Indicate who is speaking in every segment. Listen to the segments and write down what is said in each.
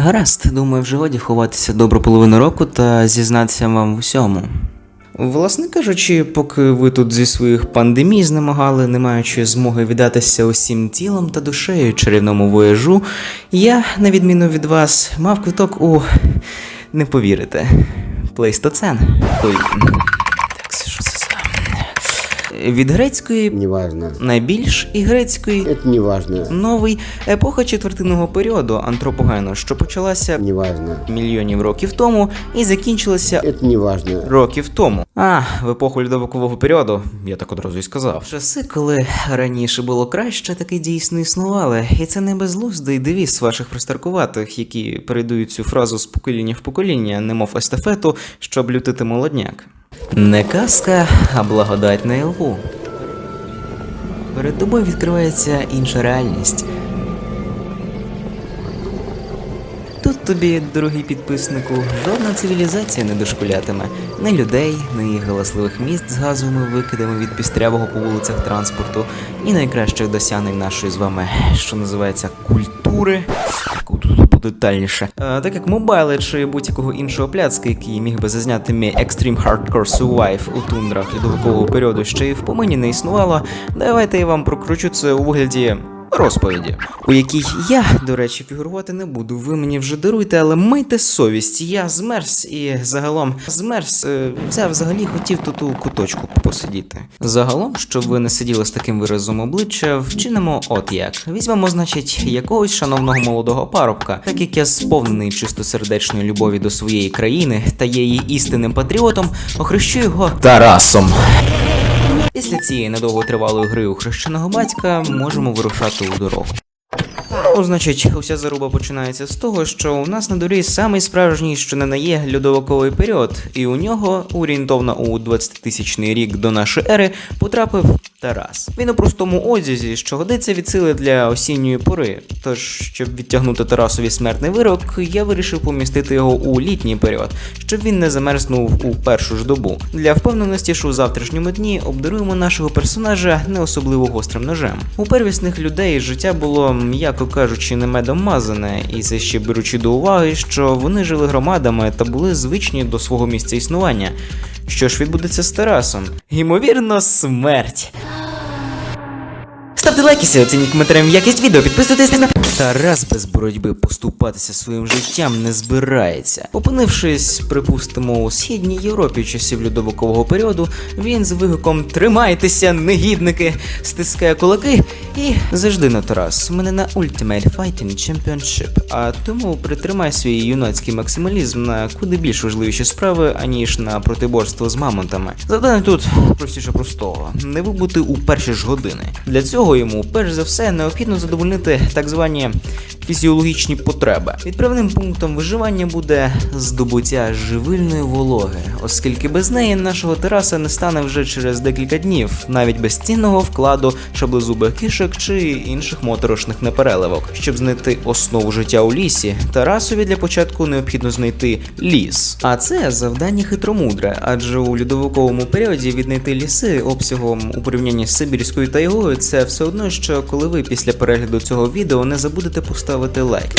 Speaker 1: Гаразд, думаю, вже годі ховатися добру половину року та зізнатися вам в усьому. Власне кажучи, поки ви тут зі своїх пандемій знемагали, не маючи змоги віддатися усім тілом та душею чарівному вояжу, я, на відміну від вас, мав квиток у не повірите. Плейстоцен. Від грецької
Speaker 2: Неважно.
Speaker 1: найбільш і грецької
Speaker 2: Это не
Speaker 1: новий епоха четвертинного періоду антропогену, що почалася
Speaker 2: Неважно.
Speaker 1: мільйонів років тому і закінчилася
Speaker 2: Это не
Speaker 1: років тому. А, в епоху льодовикового періоду, я так одразу і сказав. Часи, коли раніше було краще, таки дійсно існували, і це не безглуздий девіз ваших пристаркуватих, які передають цю фразу з покоління в покоління, немов естафету, щоб лютити молодняк. Не казка, а благодать на ілгу. Перед тобою відкривається інша реальність. Тут тобі, дорогий підписнику, жодна цивілізація не дошкулятиме. Ні людей, ні галасливих міст з газовими викидами від пістрявого по вулицях транспорту, і найкращих досягнень нашої з вами, що називається культури. Подетальніше. А, так як мобайли чи будь-якого іншого пляцка, який міг би зазняти мій Extreme Hardcore Survive у тундрах льодовикового періоду ще й в помині не існувало, давайте я вам прокручу це у вигляді розповіді, у якій я, до речі, фігурувати не буду. Ви мені вже даруйте, але майте совість. Я змерз і загалом змерз. Це взагалі хотів тут у куточку посидіти. Загалом, щоб ви не сиділи з таким виразом обличчя, вчинимо от як. Візьмемо, значить, якогось шановного молодого парубка, так як я сповнений чистосердечної любові до своєї країни та є її істинним патріотом, охрещу його Тарасом. Після цієї недовготривалої гри у хрещеного батька можемо вирушати у дорогу. Ну, значить, уся заруба починається з того, що у нас на дорі самий справжній, що не на є льодовиковий період, і у нього орієнтовно у 20-тисячний рік до нашої ери потрапив Тарас. Він у простому одязі, що годиться від сили для осінньої пори. Тож, щоб відтягнути Тарасові смертний вирок, я вирішив помістити його у літній період, щоб він не замерзнув у першу ж добу. Для впевненості, що у завтрашньому дні обдаруємо нашого персонажа не особливо гострим ножем. У первісних людей життя було, м'яко кажучи, не медом мазане, і це ще беручи до уваги, що вони жили громадами та були звичні до свого місця існування. Що ж відбудеться з Тарасом? Ймовірно, смерть. Ставте лайки, оцініть коментарем якість відео, підписуйтесь на Тарас без боротьби поступатися своїм життям не збирається. Опинившись, припустимо, у східній Європі часів льодовикового періоду, він з вигуком Тримайтеся, негідники! стискає кулаки і завжди на Тарас. У мене на Ultimate Fighting Championship, а тому притримай свій юнацький максималізм на куди більш важливіші справи, аніж на протиборство з мамонтами. Задане тут простіше простого не вибути у перші ж години. Для цього йому, перш за все, необхідно задовольнити так звані фізіологічні потреби. Відправним пунктом виживання буде здобуття живильної вологи, оскільки без неї нашого тераса не стане вже через декілька днів, навіть без цінного вкладу шаблезубих кишок чи інших моторошних непереливок. Щоб знайти основу життя у лісі, Тарасові для початку необхідно знайти ліс. А це завдання хитромудре, адже у льодовиковому періоді віднайти ліси обсягом у порівнянні з Сибірською тайгою це все одно, що коли ви після перегляду цього відео не забудете поставити лайк.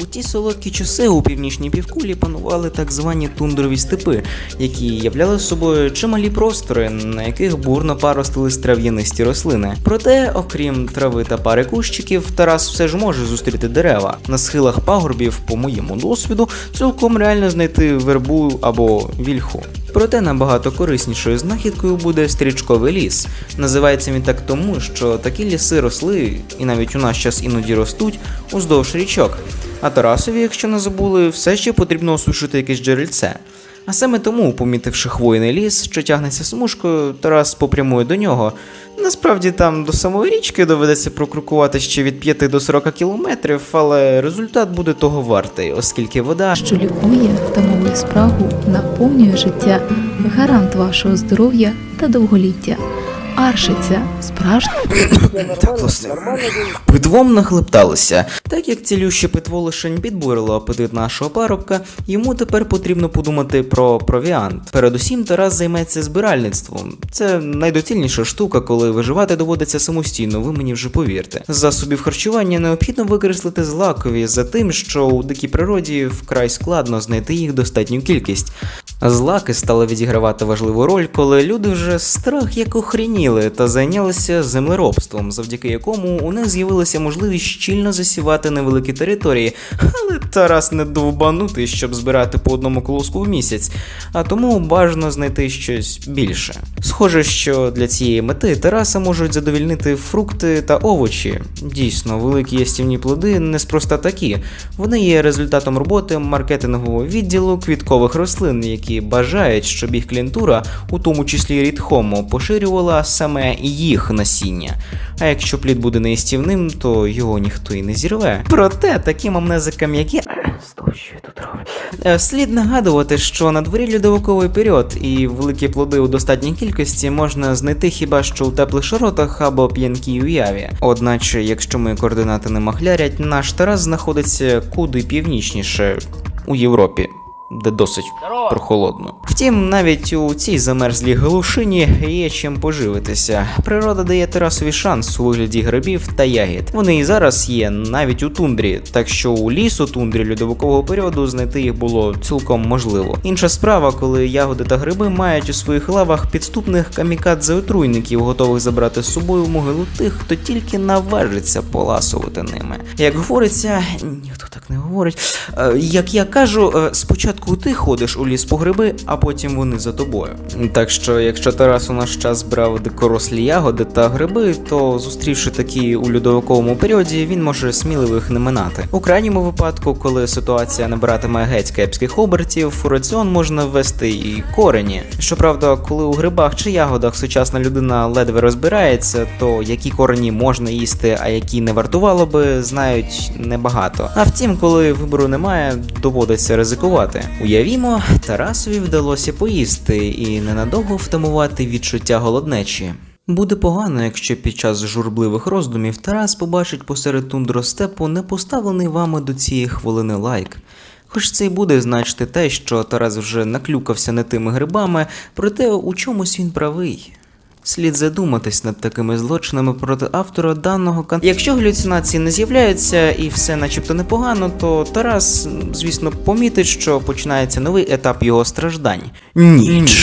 Speaker 1: У ті солодкі часи у північній півкулі панували так звані тундрові степи, які являли собою чималі простори, на яких бурно паростились трав'янисті рослини. Проте, окрім трави та пари кущиків, Тарас все ж може зустріти дерева. На схилах пагорбів, по моєму досвіду, цілком реально знайти вербу або вільху. Проте набагато кориснішою знахідкою буде стрічковий ліс. Називається він так тому, що такі ліси росли, і навіть у нас час іноді ростуть уздовж річок. А Тарасові, якщо не забули, все ще потрібно осушити якесь джерельце. А саме тому, помітивши хвойний ліс, що тягнеться смужкою, Тарас попрямує до нього. Насправді там до самої річки доведеться прокрукувати ще від 5 до 40 кілометрів, але результат буде того вартий, оскільки вода
Speaker 3: що лікує, втамовує спрагу, наповнює життя, гарант вашого здоров'я та довголіття.
Speaker 2: аршиця справжня.
Speaker 1: Так, власне, питвом нахлепталися. Так як цілюще питво лишень підбурило апетит нашого парубка, йому тепер потрібно подумати про провіант. Передусім, Тарас займеться збиральництвом. Це найдоцільніша штука, коли виживати доводиться самостійно, ви мені вже повірте. З засобів харчування необхідно викреслити злакові за тим, що у дикій природі вкрай складно знайти їх достатню кількість. Злаки стали відігравати важливу роль, коли люди вже страх як охреніли та зайнялися землеробством, завдяки якому у них з'явилася можливість щільно засівати невеликі території, але Тарас не довбанутий, щоб збирати по одному колоску в місяць, а тому бажано знайти щось більше. Схоже, що для цієї мети Тараса можуть задовільнити фрукти та овочі. Дійсно, великі ястівні плоди неспроста такі. Вони є результатом роботи маркетингового відділу квіткових рослин, які бажають, щоб їх клієнтура, у тому числі рід Homo, поширювала саме їх насіння. А якщо плід буде неїстівним, то його ніхто і не зірве. Проте таким амнезикам, як я. Е, Слід нагадувати, що на дворі льодовиковий період, і великі плоди у достатній кількості можна знайти хіба що у теплих широтах або п'янкій уяві. Одначе, якщо мої координати не махлярять, наш Тарас знаходиться куди північніше у Європі. Де досить прохолодно. Втім, навіть у цій замерзлій глушині є чим поживитися. Природа дає Тарасові шанс у вигляді грибів та ягід. Вони і зараз є навіть у тундрі, так що у лісу тундрі льодовикового періоду знайти їх було цілком можливо. Інша справа, коли ягоди та гриби мають у своїх лавах підступних камікадзе-отруйників, готових забрати з собою могилу тих, хто тільки наважиться поласувати ними. Як говориться, ніхто так не говорить. Е, як я кажу, е, спочатку ти ходиш у ліс по гриби, а потім вони за тобою. Так що, якщо Тарас у наш час брав дикорослі ягоди та гриби, то зустрівши такі у льодовиковому періоді, він може сміливо їх не минати. У крайньому випадку, коли ситуація набиратиме геть кепських обертів, у раціон можна ввести і корені. Щоправда, коли у грибах чи ягодах сучасна людина ледве розбирається, то які корені можна їсти, а які не вартувало би, знають небагато. А втім, коли вибору немає, доводиться ризикувати. Уявімо, Тарасові вдалося поїсти і ненадовго втамувати відчуття голоднечі. Буде погано, якщо під час журбливих роздумів Тарас побачить посеред тундростепу не поставлений вами до цієї хвилини лайк. Хоч це й буде значити те, що Тарас вже наклюкався не тими грибами, проте у чомусь він правий. Слід задуматись над такими злочинами проти автора даного кан. Якщо галюцинації не з'являються і все начебто непогано, то Тарас, звісно, помітить, що починається новий етап його страждань. Ніч.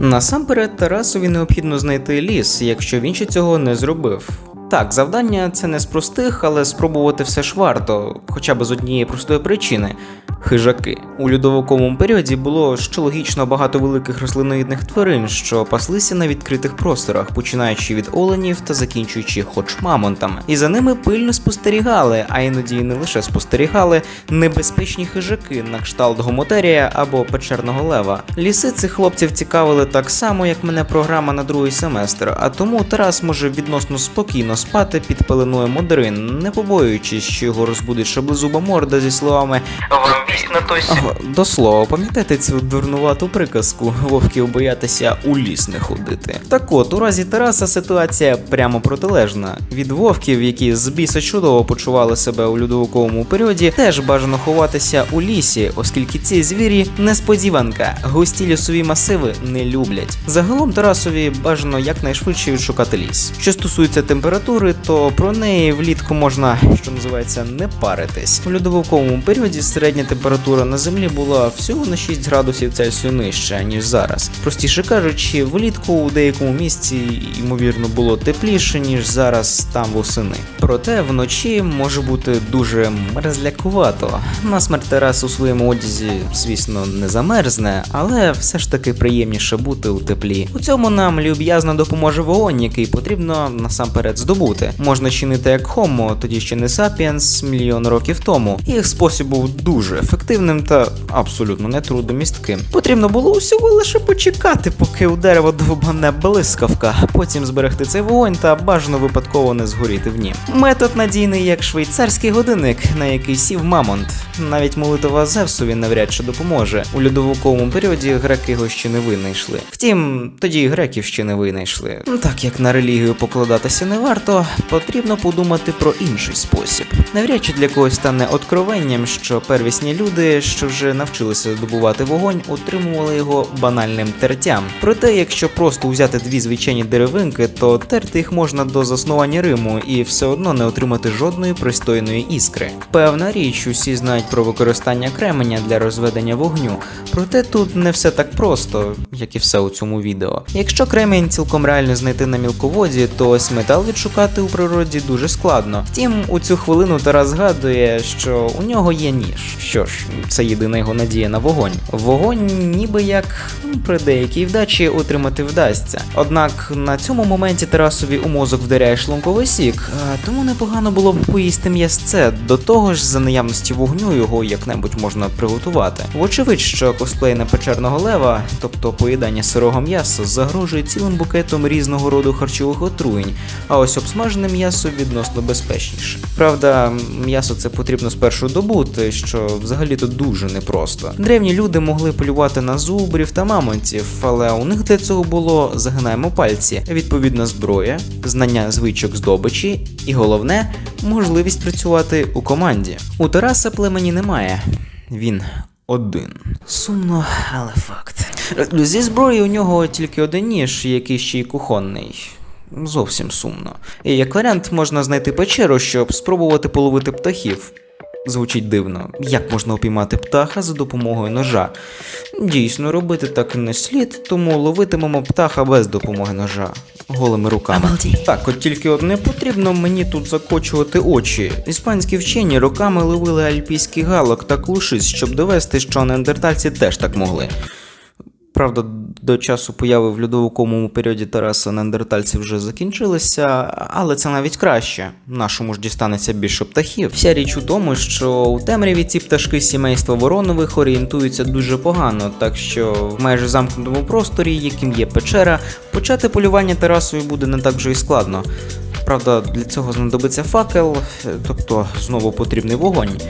Speaker 1: Насамперед, Тарасові необхідно знайти ліс, якщо він ще цього не зробив. Так, завдання це не з простих, але спробувати все ж варто, хоча б з однієї простої причини. Хижаки. У льодовиковому періоді було ще логічно багато великих рослиноїдних тварин, що паслися на відкритих просторах, починаючи від оленів та закінчуючи хоч мамонтами. І за ними пильно спостерігали, а іноді й не лише спостерігали, небезпечні хижаки на кшталт гомотерія або печерного лева. Ліси цих хлопців цікавили так само, як мене програма на другий семестр, а тому Тарас може відносно спокійно спати під пеленою модрин, не побоюючись, що його розбудить шаблезуба морда зі словами на той До слова, пам'ятаєте цю дурнувату приказку вовків боятися у ліс не ходити. Так от, у разі Тараса ситуація прямо протилежна. Від вовків, які з біса чудово почували себе у льодовиковому періоді, теж бажано ховатися у лісі, оскільки ці звірі несподіванка, густі лісові масиви не люблять. Загалом Тарасові бажано якнайшвидше відшукати ліс. Що стосується температури, то про неї влітку можна, що називається, не паритись. У льодовиковому періоді середня температура на землі була всього на 6 градусів Цельсію нижче, ніж зараз. Простіше кажучи, влітку у деякому місці ймовірно було тепліше, ніж зараз там восени. Проте вночі може бути дуже мерзлякувато. Насмерть Тарас у своєму одязі, звісно, не замерзне, але все ж таки приємніше бути у теплі. У цьому нам люб'язно допоможе вогонь, який потрібно насамперед здобути. Можна чинити як Homo, тоді ще не Sapiens, мільйон років тому. Їх спосіб був дуже ефективним та абсолютно нетрудомістким. Потрібно було усього лише почекати, поки у дерево довбане блискавка, потім зберегти цей вогонь та бажано випадково не згоріти в нім. Метод надійний як швейцарський годинник, на який сів мамонт. Навіть молитва Зевсові навряд чи допоможе. У льодовиковому періоді греки його ще не винайшли. Втім, тоді і греків ще не винайшли. Так як на релігію покладатися не варто, потрібно подумати про інший спосіб. Навряд чи для когось стане откровенням, що первісні люди, що вже навчилися здобувати вогонь, отримували його банальним тертям. Проте, якщо просто взяти дві звичайні деревинки, то терти їх можна до заснування Риму і все одно не отримати жодної пристойної іскри. Певна річ, усі знають про використання кременя для розведення вогню, проте тут не все так просто, як і все у цьому відео. Якщо кремінь цілком реально знайти на мілководі, то ось метал відшукати у природі дуже складно. Втім, у цю хвилину Тарас згадує, що у нього є ніж. Що це єдина його надія на вогонь. Вогонь, ніби як ну, при деякій вдачі отримати вдасться. Однак на цьому моменті Тарасові у мозок вдаряє шлунковий сік, тому непогано було б поїсти м'ясце. До того ж, за наявності вогню його як-небудь можна приготувати. Вочевидь, що косплей на печерного лева, тобто поїдання сирого м'яса, загрожує цілим букетом різного роду харчових отруєнь, а ось обсмажене м'ясо відносно безпечніше. Правда, м'ясо це потрібно спершу добути, що взагалі то дуже непросто. Древні люди могли полювати на зубрів та мамонтів, але у них для цього було загинаємо пальці, відповідна зброя, знання звичок здобичі і головне можливість працювати у команді. У Тараса племені немає. Він один. Сумно, але факт. Зі зброї у нього тільки один ніж, який ще й кухонний. Зовсім сумно. І як варіант можна знайти печеру, щоб спробувати половити птахів. Звучить дивно, як можна опіймати птаха за допомогою ножа. Дійсно, робити так не слід, тому ловитимемо птаха без допомоги ножа, голими руками.
Speaker 2: Обалдій.
Speaker 1: Так, от тільки одне потрібно мені тут закочувати очі. Іспанські вчені роками ловили альпійський галок та клушиць, щоб довести, що неандертальці теж так могли. Правда, до часу появи в льодовиковому періоді Тараса неандертальці вже закінчилися, але це навіть краще. Нашому ж дістанеться більше птахів. Вся річ у тому, що у темряві ці пташки сімейства воронових орієнтуються дуже погано, так що в майже замкнутому просторі, яким є печера, почати полювання Тарасові буде не так вже й складно. Правда, для цього знадобиться факел, тобто знову потрібний вогонь.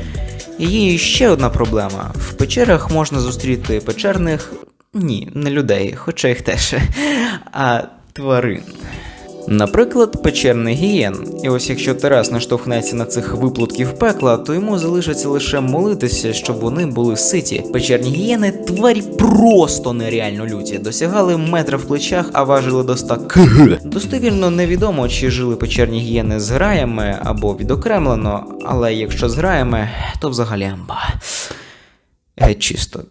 Speaker 1: І є ще одна проблема: в печерах можна зустріти печерних. Ні, не людей, хоча їх теж, а тварин. Наприклад, печерний гієн. І ось якщо Тарас наштовхнеться на цих виплутків пекла, то йому залишиться лише молитися, щоб вони були ситі. Печерні гієни тварі просто нереально люті. Досягали метра в плечах, а важили до 100 кг. Достовірно невідомо, чи жили печерні гієни з граями або відокремлено, але якщо з граями, то взагалі амба. Геть чисто.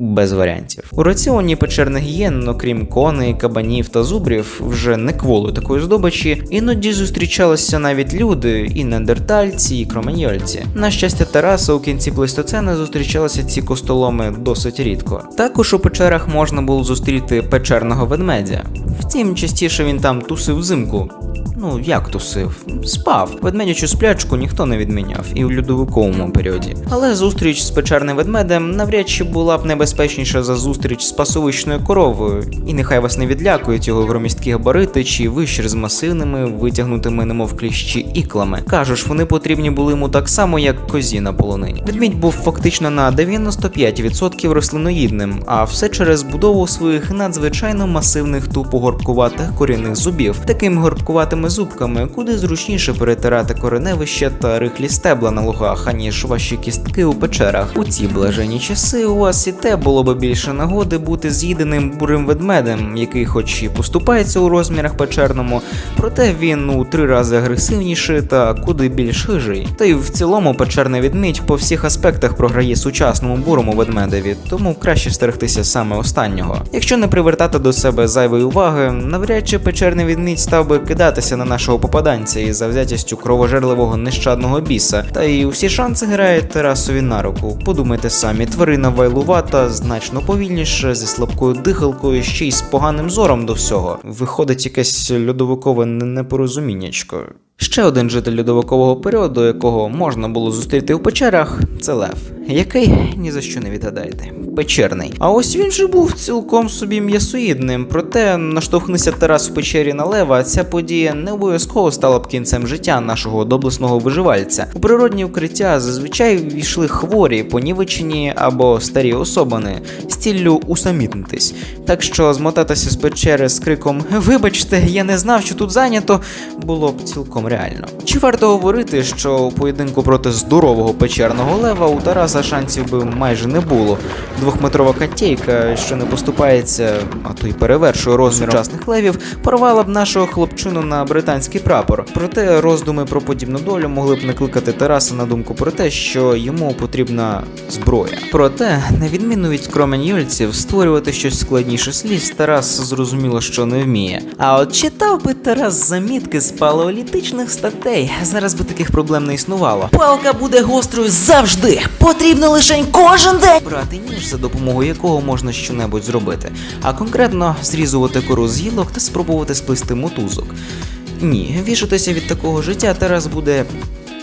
Speaker 1: Без варіантів. У раціоні печерних гієн, окрім коней, кабанів та зубрів, вже не кволу такої здобичі, іноді зустрічалися навіть люди, і неандертальці, і кроманьольці. На щастя, Тараса у кінці плейстоцена зустрічалися ці костоломи досить рідко. Також у печерах можна було зустріти печерного ведмедя. Втім, частіше він там тусив взимку. Ну, як тусив? Спав. Ведмедячу сплячку ніхто не відміняв і у льодовиковому періоді. Але зустріч з печерним ведмедем навряд чи була б небезпечніша за зустріч з пасовищною коровою. І нехай вас не відлякують його громісткі габарити чи вищір з масивними, витягнутими немов кліщі іклами. Кажуть, вони потрібні були йому так само, як козі на полонині. Ведмідь був фактично на 95% рослиноїдним, а все через будову своїх надзвичайно масивних тупо горбкуватих корінних зубів. Такими горбкуватими зубками, куди зручніше перетирати кореневище та рихлі стебла на лугах, аніж ваші кістки у печерах. У ці блаженні часи у вас і те було б більше нагоди бути з'їденим бурим ведмедем, який, хоч і поступається у розмірах печерному, проте він у три рази агресивніший та куди більш хижий. Та й в цілому печерний ведмідь по всіх аспектах програє сучасному бурому ведмедеві, тому краще стерегтися саме останнього. Якщо не привертати до себе зайвої уваги, навряд чи печерний ведмідь став би кидатися на нашого попаданця із завзятістю кровожерливого нещадного біса. Та й усі шанси грають Тарасові на руку. Подумайте самі, тварина вайлувата, значно повільніше, зі слабкою дихалкою, ще й з поганим зором до всього. Виходить якесь льодовикове непорозуміннячко. Ще один житель льодовикового періоду, якого можна було зустріти у печерах, це Лев, який ні за що не відгадаєте. Печерний. А ось він же був цілком собі м'ясоїдним. Проте наштовхнися Тарас в печері на лева, ця подія не обов'язково стала б кінцем життя нашого доблесного виживальця. У природні укриття зазвичай війшли хворі, понівечені або старі особини з ціллю усамітнитись. Так що змотатися з печери з криком Вибачте, я не знав, що тут зайнято, було б цілком реально. Чи варто говорити, що у поєдинку проти здорового печерного лева у Тараса шансів би майже не було. Двохметрова котейка, що не поступається, а то й перевершує розмір сучасних левів, порвала б нашого хлопчину на британський прапор. Проте роздуми про подібну долю могли б накликати Тараса на думку про те, що йому потрібна зброя. Проте, на відміну від кроманьольців, створювати щось складніше сліз Тарас зрозуміло, що не вміє. А от читав би Тарас замітки з палеолітичних статей, зараз би таких проблем не існувало. Палка буде гострою завжди. Потрібно лише кожен день брати ніж, за допомогою якого можна щонебудь зробити, а конкретно зрізувати кору з гілок та спробувати сплести мотузок. Ні, вішатися від такого життя Тарас буде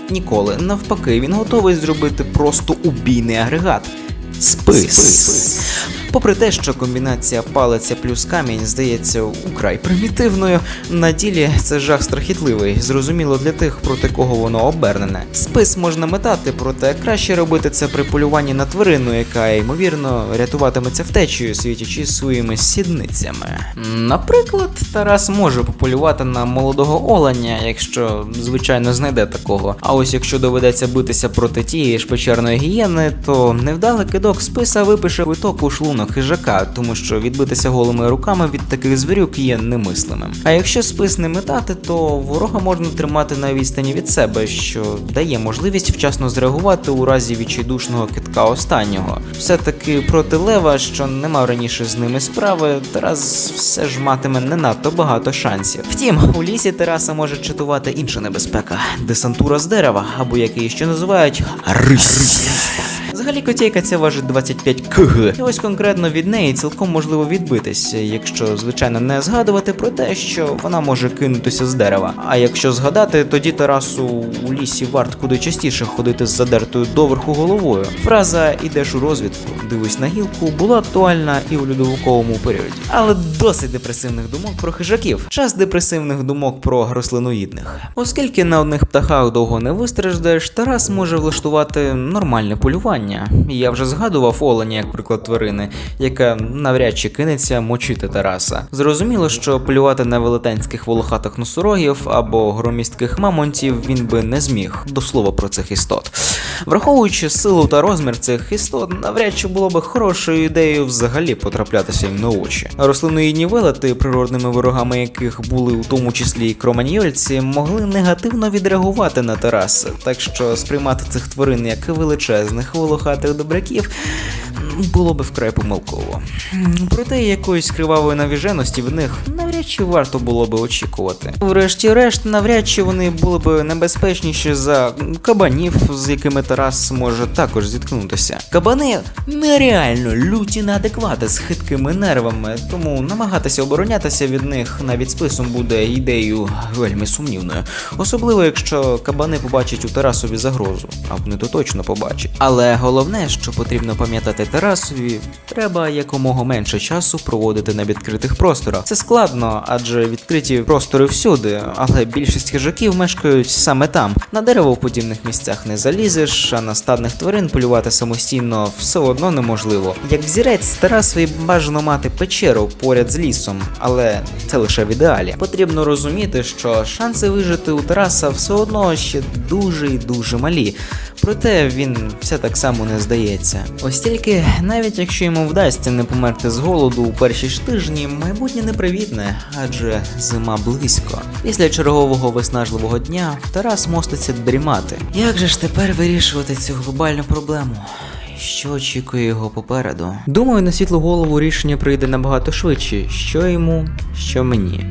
Speaker 1: ніколи. Навпаки, він готовий зробити просто убійний агрегат. Спис. Попри те, що комбінація палиця плюс камінь здається украй примітивною, на ділі це жах страхітливий, зрозуміло для тих, проти кого воно обернене. Спис можна метати, проте краще робити це при полюванні на тварину, яка ймовірно рятуватиметься втечею, світячи своїми сідницями. Наприклад, Тарас може пополювати на молодого оленя, якщо звичайно знайде такого. А ось якщо доведеться битися проти тієї ж печерної гієни, то невдалий кидок списа випише виток у шлунок хижака, тому що відбитися голими руками від таких звірюк є немислимим. А якщо спис не метати, то ворога можна тримати на відстані від себе, що дає можливість вчасно зреагувати у разі відчайдушного китка останнього. Все-таки проти лева, що не мав раніше з ними справи, Тарас все ж матиме не надто багато шансів. Втім, у лісі Тараса може чатувати інша небезпека десантура з дерева, або як її ще називають рись. Взагалі котейка ця важить 25 кг. І ось конкретно від неї цілком можливо відбитися, якщо звичайно не згадувати про те, що вона може кинутися з дерева. А якщо згадати, тоді Тарасу у лісі варт куди частіше ходити з задертою доверху головою. Фраза ідеш у розвідку, дивись на гілку була актуальна і у льодовиковому періоді. Але досить депресивних думок про хижаків. Час депресивних думок про рослиноїдних. Оскільки на одних птахах довго не вистраждаєш, Тарас може влаштувати нормальне полювання. Я вже згадував оленя як приклад тварини, яка навряд чи кинеться мочити Тараса. Зрозуміло, що полювати на велетенських волохатих носорогів або громістких мамонтів він би не зміг. До слова про цих істот. Враховуючи силу та розмір цих істот, навряд чи було би хорошою ідеєю взагалі потраплятися їм на очі. Рослиноїдні велети, природними ворогами яких були у тому числі і кроманьольці, могли негативно відреагувати на Тараса, так що сприймати цих тварин як величезних волохатих добряків було би вкрай помилково. Проте якоїсь кривавої навіженості в них навряд чи варто було би очікувати. Врешті-решт, навряд чи вони були б небезпечніші за кабанів, з якими Тарас може також зіткнутися. Кабани нереально люті неадеквати з хиткими нервами, тому намагатися оборонятися від них навіть списом буде ідеєю вельми сумнівною. Особливо, якщо кабани побачать у Тарасові загрозу, а вони то точно побачать. Але головне, що потрібно пам'ятати Тарасові, треба якомога менше часу проводити на відкритих просторах. Це складно, адже відкриті простори всюди, але більшість хижаків мешкають саме там. На дерево в подібних місцях не залізеш, а на стадних тварин полювати самостійно все одно неможливо. Як взірець, Тарасові бажано мати печеру поряд з лісом, але це лише в ідеалі. Потрібно розуміти, що шанси вижити у Тараса все одно ще дуже і дуже малі. Проте він все так само не здається. Ось тільки, навіть якщо йому вдасться не померти з голоду у перші ж тижні, майбутнє непривітне, адже зима близько. Після чергового виснажливого дня Тарас моститься дрімати. Як же ж тепер вирішувати цю глобальну проблему? Що очікує його попереду? Думаю, на світлу голову рішення прийде набагато швидше, що йому, що мені.